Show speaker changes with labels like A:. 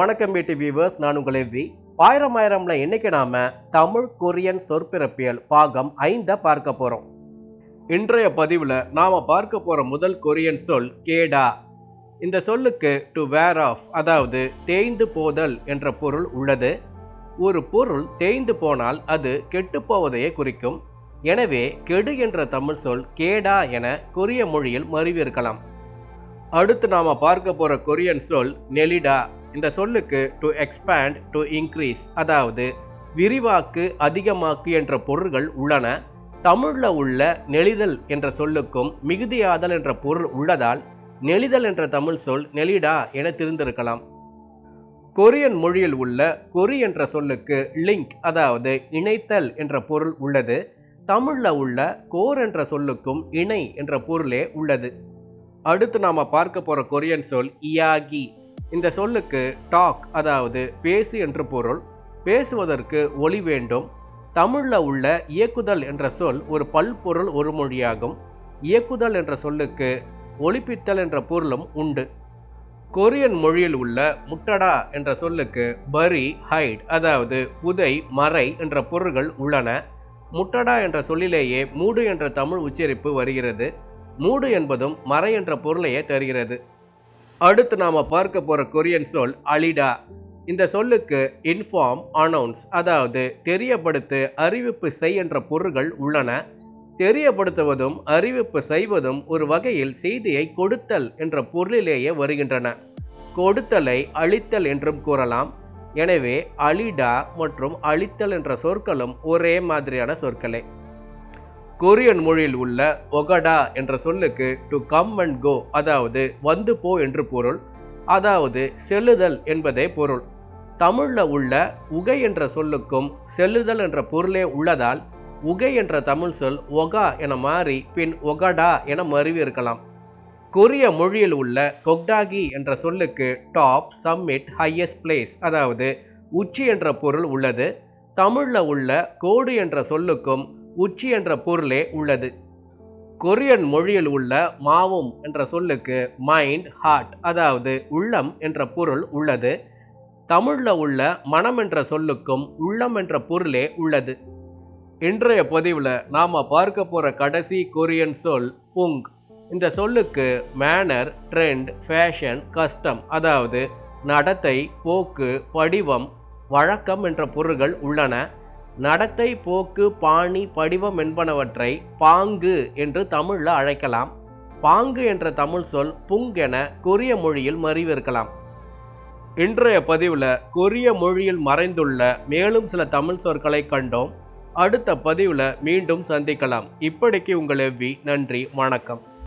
A: வணக்கம் பிடி வியூவர்ஸ் நான் உங்கள் எவ்வி ஆயிரம் ஆயிரம்ல இன்னைக்கு நாம தமிழ் கொரியன் சொற்பிறப்பியல் பாகம் ஐந்தை பார்க்க போறோம். இன்றைய பதிவில் நாம் பார்க்க போகிற முதல் கொரியன் சொல் கேடா. இந்த சொல்லுக்கு டு வேர் ஆஃப் அதாவது தேய்ந்து போதல் என்ற பொருள் உள்ளது. ஒரு பொருள் தேய்ந்து போனால் அது கெட்டுப்போவதையே குறிக்கும். எனவே கெடு என்ற தமிழ் சொல் கேடா என கொரிய மொழியில் மறிவிருக்கலாம் அடுத்து நாம் பார்க்க போகிற கொரியன் சொல் நெலிடா. இந்த சொல்லுக்கு டு எக்ஸ்பேண்ட் டு இன்க்ரீஸ் அதாவது விரிவாக்கு அதிகமாக்கு என்ற பொருள்கள் உள்ளன. தமிழில் உள்ள நெளிதல் என்ற சொல்லுக்கும் மிகுதியாதல் என்ற பொருள் உள்ளதால் நெளிதல் என்ற தமிழ் சொல் நெலிடா என தெரிந்திருக்கலாம். கொரியன் மொழியில் உள்ள கொரி என்ற சொல்லுக்கு லிங்க் அதாவது இணைத்தல் என்ற பொருள் உள்ளது. தமிழில் உள்ள கோர் என்ற சொல்லுக்கும் இணை என்ற பொருளே உள்ளது. அடுத்து நாம் பார்க்க போகிற கொரியன் சொல் இயாகி. இந்த சொல்லுக்கு டாக் அதாவது பேசு என்று பொருள். பேசுவதற்கு ஒளி வேண்டும். தமிழில் உள்ள இயக்குதல் என்ற சொல் ஒரு பல்பொருள் ஒரு மொழியாகும். இயக்குதல் என்ற சொல்லுக்கு ஒளிப்பித்தல் என்ற பொருளும் உண்டு. கொரியன் மொழியில் உள்ள முட்டடா என்ற சொல்லுக்கு பரி ஹைட் அதாவது புதை மறை என்ற பொருள்கள் உள்ளன. முட்டடா என்ற சொல்லிலேயே மூடு என்ற தமிழ் உச்சரிப்பு வருகிறது. மூடு என்பதும் மறை என்ற பொருளையே தருகிறது. அடுத்து நாம் பார்க்க போகிற கொரியன் சொல் அலிடா. இந்த சொல்லுக்கு இன்ஃபார்ம் அனௌன்ஸ் அதாவது தெரியப்படுத்து அறிவிப்பு செய் என்ற பொருள்கள் உள்ளன. தெரியப்படுத்துவதும் அறிவிப்பு செய்வதும் ஒரு வகையில் செய்தியை கொடுத்தல் என்ற பொருளிலேயே வருகின்றன. கொடுத்தலை அழித்தல் என்றும் கூறலாம். எனவே அலிடா மற்றும் அழித்தல் என்ற சொற்களும் ஒரே மாதிரியான சொற்களே. கொரியன் மொழியில் உள்ள ஒகடா என்ற சொல்லுக்கு டு கம் அண்ட் கோ அதாவது வந்து போ என்று பொருள் அதாவது செல்லுதல் என்பதே பொருள். தமிழில் உள்ள உகை என்ற சொல்லுக்கும் செல்லுதல் என்ற பொருளே உள்ளதால் உகை என்ற தமிழ் சொல் ஒகா என மாறி பின் ஒகடா என மருவி இருக்கலாம். கொரிய மொழியில் உள்ள கொக்டாகி என்ற சொல்லுக்கு டாப் சம்மிட் ஹையஸ்ட் பிளேஸ் அதாவது உச்சி என்ற பொருள் உள்ளது. தமிழில் உள்ள கோடு என்ற சொல்லுக்கும் உச்சி என்ற பொருளே உள்ளது. கொரியன் மொழியில் உள்ள மாவும் என்ற சொல்லுக்கு மைண்ட் ஹார்ட் அதாவது உள்ளம் என்ற பொருள் உள்ளது. தமிழில் உள்ள மனம் என்ற சொல்லுக்கும் உள்ளம் என்ற பொருளே உள்ளது. இன்றைய பதிவில் நாம் பார்க்க போகிற கடைசி கொரியன் சொல் புங். இந்த சொல்லுக்கு மேனர் ட்ரெண்ட் ஃபேஷன் கஸ்டம் அதாவது நடத்தை போக்கு படிவம் வழக்கம் என்ற பொருள்கள் உள்ளன. நடத்தை போக்கு பாணி படிவம் என்பனவற்றை பாங்கு என்று தமிழில் அழைக்கலாம். பாங்கு என்ற தமிழ் சொல் புங் என கொரிய மொழியில் மறிவிருக்கலாம் இன்றைய பதிவில் கொரிய மொழியில் மறைந்துள்ள மேலும் சில தமிழ் சொற்களை கண்டோம். அடுத்த பதிவில் மீண்டும் சந்திக்கலாம். இப்படிக்கு உங்கள் எவ்வி நன்றி வணக்கம்.